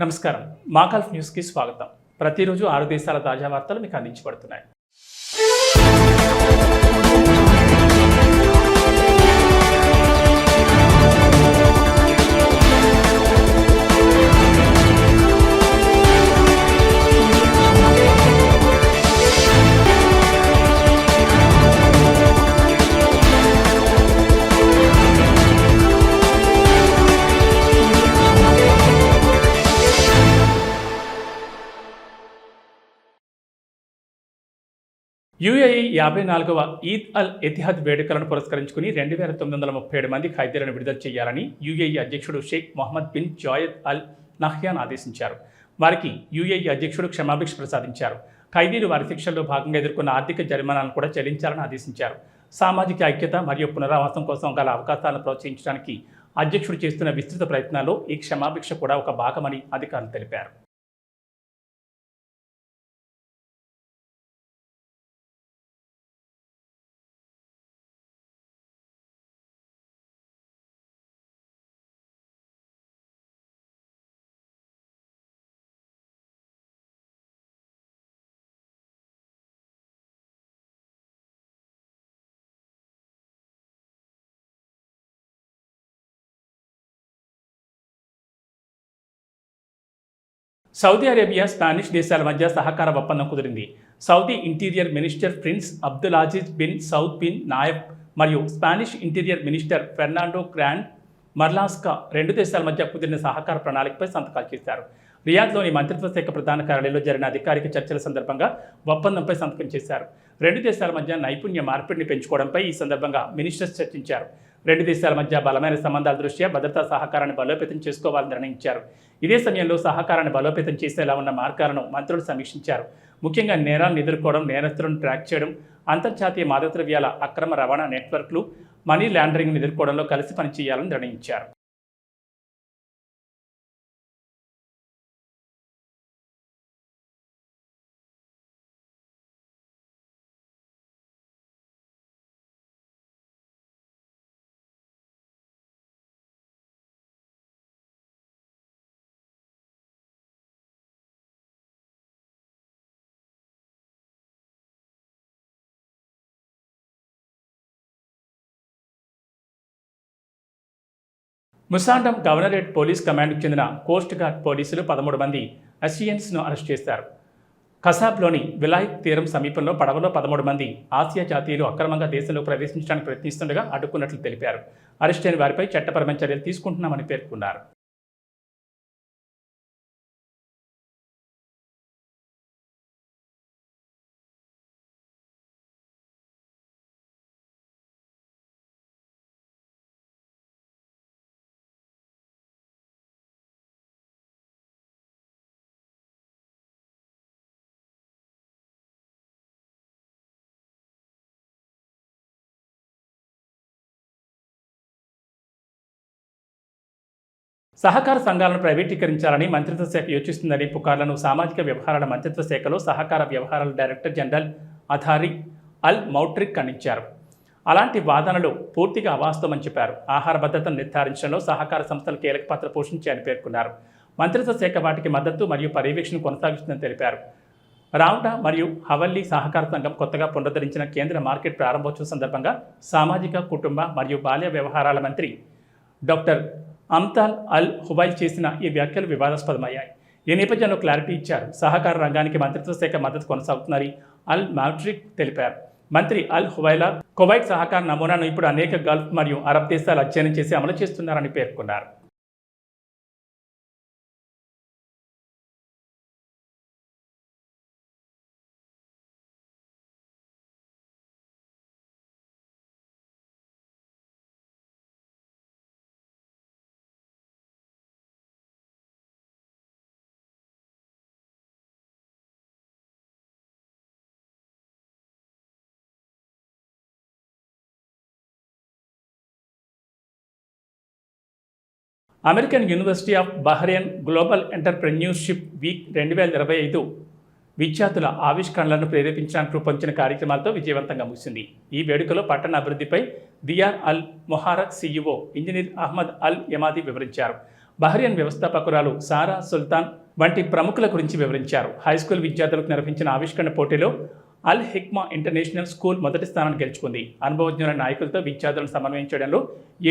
నమస్కారం. మాకాల్ఫ్ న్యూస్కి స్వాగతం. ప్రతిరోజు ఆరు దేశాల తాజా వార్తలు మీకు అందించబడుతున్నాయి. యుఏఈ యాభై నాలుగవ ఈద్ అల్ ఎతిహాద్ వేడుకలను పురస్కరించుకుని రెండు వేల తొమ్మిది వందల ముప్పై ఏడు మంది ఖైదీలను విడుదల చేయాలని యుఏఈ అధ్యక్షుడు Sheikh Mohammed bin Zayed Al Nahyan ఆదేశించారు. వారికి యుఏఈ అధ్యక్షుడు క్షమాభిక్ష ప్రసాదించారు. ఖైదీలు వారి శిక్షల్లో భాగంగా ఎదుర్కొన్న ఆర్థిక జరిమానాలను కూడా చెల్లించాలని ఆదేశించారు. సామాజిక ఐక్యత మరియు పునరావాసం కోసం గల అవకాశాలను ప్రోత్సహించడానికి అధ్యక్షుడు చేస్తున్న విస్తృత ప్రయత్నాల్లో ఈ క్షమాభిక్ష కూడా ఒక భాగమని అధికారులు తెలిపారు. సౌదీ అరేబియా స్పానిష్ దేశాల మధ్య సహకార ఒప్పందం కుదిరింది. Saudi interior minister Prince Abdul Aziz bin Saud bin Nayef మరియు Spanish interior minister Fernando Grande Marlaska రెండు దేశాల మధ్య కుదిరిన సహకార ప్రణాళికపై సంతకాలు చేశారు. రియాద్లోని మంత్రిత్వ శాఖ ప్రధాన కార్యాలయంలో జరిగిన అధికారిక చర్చల సందర్భంగా ఒప్పందంపై సంతకం చేశారు. రెండు దేశాల మధ్య నైపుణ్య మార్పిడిని పెంచుకోవడంపై ఈ సందర్భంగా మినిస్టర్స్ చర్చించారు. రెండు దేశాల మధ్య బలమైన సంబంధాల దృష్ట్యా భద్రతా సహకారాన్ని బలోపేతం చేసుకోవాలని నిర్ణయించారు. ఇదే సమయంలో సహకారాన్ని బలోపేతం చేసేలా ఉన్న మార్గాలను మంత్రులు సమీక్షించారు. ముఖ్యంగా నేరాలను ఎదుర్కోవడం నేరస్తులను ట్రాక్ చేయడం అంతర్జాతీయ మాదకద్రవ్యాల అక్రమ రవాణా నెట్వర్క్లు మనీ లాండరింగ్ను ఎదుర్కోవడంలో కలిసి పనిచేయాలని నిర్ణయించారు. ముసాండం గవర్నరేట్ పోలీస్ కమాండ్కు చెందిన కోస్ట్ గార్డ్ పోలీసులు పదమూడు మంది అసియన్స్ను అరెస్ట్ చేశారు. కసాబ్లోని విలాయత్ తీరం సమీపంలో పడవలో పదమూడు మంది ఆసియా జాతీయులు అక్రమంగా దేశంలో ప్రవేశించడానికి ప్రయత్నిస్తుండగా అడ్డుకున్నట్లు తెలిపారు. అరెస్ట్ అయిన వారిపై చట్టపరమైన చర్యలు తీసుకుంటున్నామని పేర్కొన్నారు. సహకార సంఘాలను ప్రైవేటీకరించాలని మంత్రిత్వ శాఖ యోచిస్తుందని పుకార్లను సామాజిక వ్యవహారాల మంత్రిత్వ శాఖలో సహకార వ్యవహారాల డైరెక్టర్ జనరల్ అథారి అల్ మౌట్రిక్ ఖండించారు. అలాంటి వాదనలు పూర్తిగా అవాస్తవమని చెప్పారు. ఆహార భద్రతను నిర్ధారించడంలో సహకార సంస్థలు కీలక పాత్ర పోషించాయని పేర్కొన్నారు. మంత్రిత్వ శాఖ వాటికి మద్దతు మరియు పర్యవేక్షణ కొనసాగిస్తుందని తెలిపారు. రావుట మరియు హవల్లీ సహకార సంఘం కొత్తగా పునరుద్ధరించిన కేంద్ర మార్కెట్ ప్రారంభోత్సవం సందర్భంగా సామాజిక కుటుంబ మరియు బాల్య వ్యవహారాల మంత్రి డాక్టర్ అమ్తాల్ అల్ హుబైల్ చేసిన ఈ వ్యాఖ్యలు వివాదాస్పదమయ్యాయి. ఈ నేపథ్యంలో క్లారిటీ ఇచ్చారు. సహకార రంగానికి మంత్రిత్వ శాఖ మద్దతు కొనసాగుతుందని అల్ మాట్రిక్ తెలిపారు. మంత్రి అల్ హువైలా కువైట్ సహకార నమూనాను ఇప్పుడు అనేక గల్ఫ్ మరియు అరబ్ దేశాలు అధ్యయనం చేసి అమలు చేస్తున్నారని పేర్కొన్నారు. American University of Bahrain Global Entrepreneurship Week రెండు వేల ఇరవై ఐదు విద్యార్థుల ఆవిష్కరణలను ప్రేరేపించడానికి రూపొందించిన కార్యక్రమాలతో విజయవంతంగా ముగిసింది. ఈ వేడుకలో పట్టణ అభివృద్ధిపై Diyar Al Muharraq CEO engineer Ahmed Al Yamadi వివరించారు. బహ్రియన్ వ్యవస్థాపకురాలు సారా సుల్తాన్ వంటి ప్రముఖుల గురించి వివరించారు. హైస్కూల్ విద్యార్థులకు నిర్వహించిన ఆవిష్కరణ పోటీలో అల్ హిక్మా ఇంటర్నేషనల్ స్కూల్ మొదటి స్థానాన్ని గెలుచుకుంది. అనుభవజ్ఞుల నాయకులతో విద్యార్థులను సమన్వయం చేయడంలో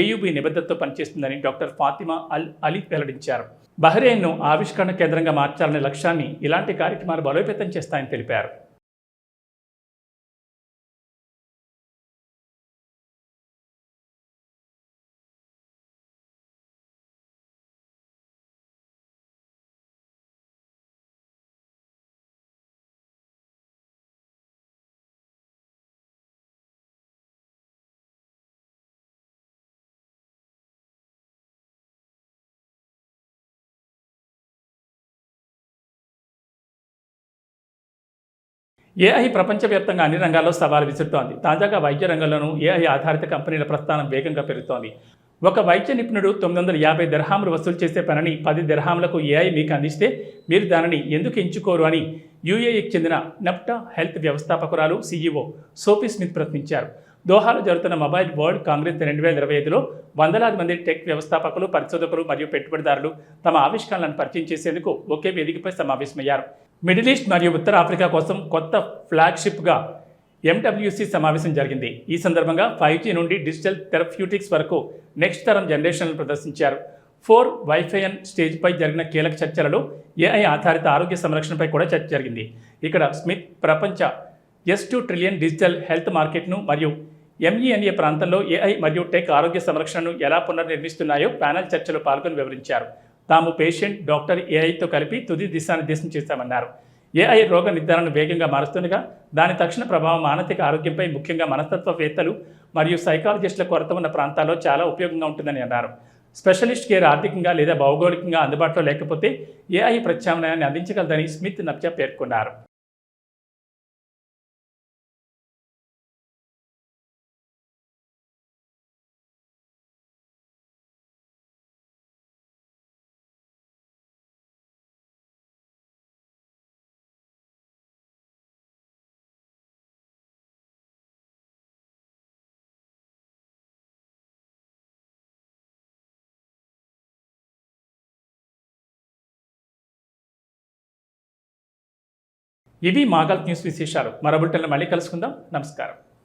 ఏయుబి నిబద్ధతతో పనిచేస్తుందని డాక్టర్ ఫాతిమా అల్ అలీ వెల్లడించారు. బహ్రెయిన్ను ఆవిష్కరణ కేంద్రంగా మార్చాలనే లక్ష్యాన్ని ఇలాంటి కార్యక్రమాలు బలోపేతం చేస్తాయని తెలిపారు. ఏఐ ప్రపంచవ్యాప్తంగా అన్ని రంగాల్లో సవాలు విసురుతోంది. తాజాగా వైద్య రంగంలోనూ ఏఐ ఆధారిత కంపెనీల ప్రస్థానం వేగంగా పెరుగుతోంది. ఒక వైద్య నిపుణుడు తొమ్మిది వందల యాభై దర్హాములు వసూలు చేసే పనిని పది దర్హాములకు ఏఐ మీకు అందిస్తే మీరు దానిని ఎందుకు ఎంచుకోరు అని యూఏఈకి చెందిన నెప్టా హెల్త్ వ్యవస్థాపకురాలు సీఈఓ సోఫీ స్మిత్ ప్రశ్నించారు. దోహాలో జరుగుతున్న మొబైల్ వరల్డ్ కాంగ్రెస్ రెండు వేల ఇరవై ఐదులో వందలాది మంది టెక్ వ్యవస్థాపకులు పరిశోధకులు మరియు పెట్టుబడిదారులు తమ ఆవిష్కరణలను పరిచయం చేసేందుకు ఒకే వేదికపై సమావేశమయ్యారు. మిడిల్ ఈస్ట్ మరియు ఉత్తర ఆఫ్రికా కోసం కొత్త ఫ్లాగ్షిప్గా ఎండబ్ల్యూసీ సమావేశం జరిగింది. ఈ సందర్భంగా ఫైవ్ జీ నుండి డిజిటల్ థెరప్యూటిక్స్ వరకు నెక్స్ట్ తరం జనరేషన్లను ప్రదర్శించారు. ఫోర్ వైఫైఎన్ స్టేజ్పై జరిగిన కీలక చర్చలలో ఏఐ ఆధారిత ఆరోగ్య సంరక్షణపై కూడా చర్చ జరిగింది. ఇక్కడ స్మిత్ ప్రపంచ S two trillion digital health మార్కెట్ను మరియు ఎంఈఎన్ఏ ప్రాంతంలో ఏఐ మరియు టెక్ ఆరోగ్య సంరక్షణను ఎలా పునర్నిర్మిస్తున్నాయో ప్యానల్ చర్చలో పాల్గొని వివరించారు. తాము పేషెంట్ డాక్టర్ ఏఐతో కలిపి తుది దిశానిర్దేశం చేశామన్నారు ఏఐ రోగ నిర్ధారణ వేగంగా మారుస్తుండగా దాని తక్షణ ప్రభావం మానసిక ఆరోగ్యంపై ముఖ్యంగా మనస్తత్వవేత్తలు మరియు సైకాలజిస్టుల కొరత ఉన్న ప్రాంతాల్లో చాలా ఉపయోగంగా ఉంటుందని అన్నారు. స్పెషలిస్ట్ కేర్ ఆర్థికంగా లేదా భౌగోళికంగా అందుబాటులో లేకపోతే ఏఐ ప్రత్యామ్నాయాన్ని అందించగలదని స్మిత్ నబ్జా పేర్కొన్నారు. ఇవి మాగల్ న్యూస్ విశేషాలు. మరో బులెటిన్లో మళ్ళీ కలుసుకుందాం. నమస్కారం.